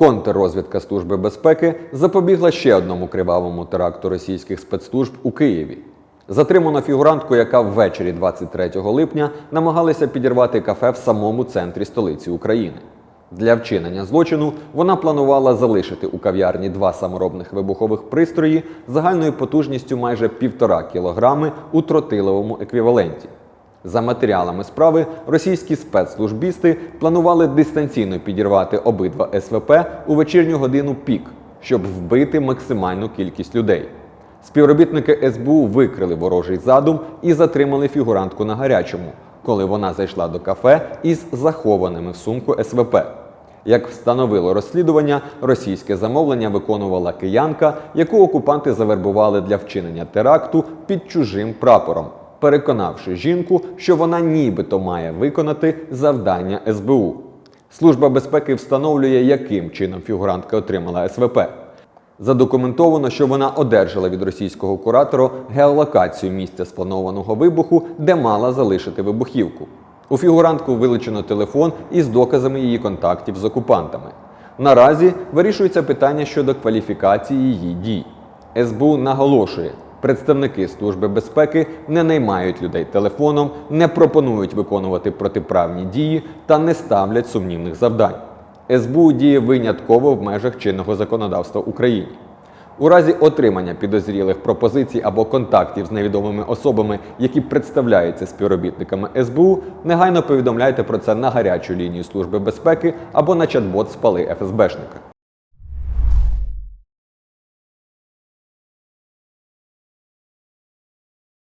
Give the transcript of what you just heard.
Контррозвідка Служби безпеки запобігла ще одному кривавому теракту російських спецслужб у Києві. Затримано фігурантку, яка ввечері 23 липня намагалася підірвати кафе в самому центрі столиці України. Для вчинення злочину вона планувала залишити у кав'ярні два саморобних вибухових пристрої загальною потужністю майже півтора кілограми у тротиловому еквіваленті. За матеріалами справи, російські спецслужбісти планували дистанційно підірвати обидва СВП у вечірню годину пік, щоб вбити максимальну кількість людей. Співробітники СБУ викрили ворожий задум і затримали фігурантку на гарячому, коли вона зайшла до кафе із захованими в сумку СВП. Як встановило розслідування, російське замовлення виконувала киянка, яку окупанти завербували для вчинення теракту під чужим прапором, переконавши жінку, що вона нібито має виконати завдання СБУ. Служба безпеки встановлює, яким чином фігурантка отримала СВП. Задокументовано, що вона одержала від російського куратора геолокацію місця спланованого вибуху, де мала залишити вибухівку. У фігурантку вилучено телефон із доказами її контактів з окупантами. Наразі вирішується питання щодо кваліфікації її дій. СБУ наголошує, представники Служби безпеки не наймають людей телефоном, не пропонують виконувати протиправні дії та не ставлять сумнівних завдань. СБУ діє винятково в межах чинного законодавства України. У разі отримання підозрілих пропозицій або контактів з невідомими особами, які представляються співробітниками СБУ, негайно повідомляйте про це на гарячу лінію Служби безпеки або на чат-бот спали ФСБшника.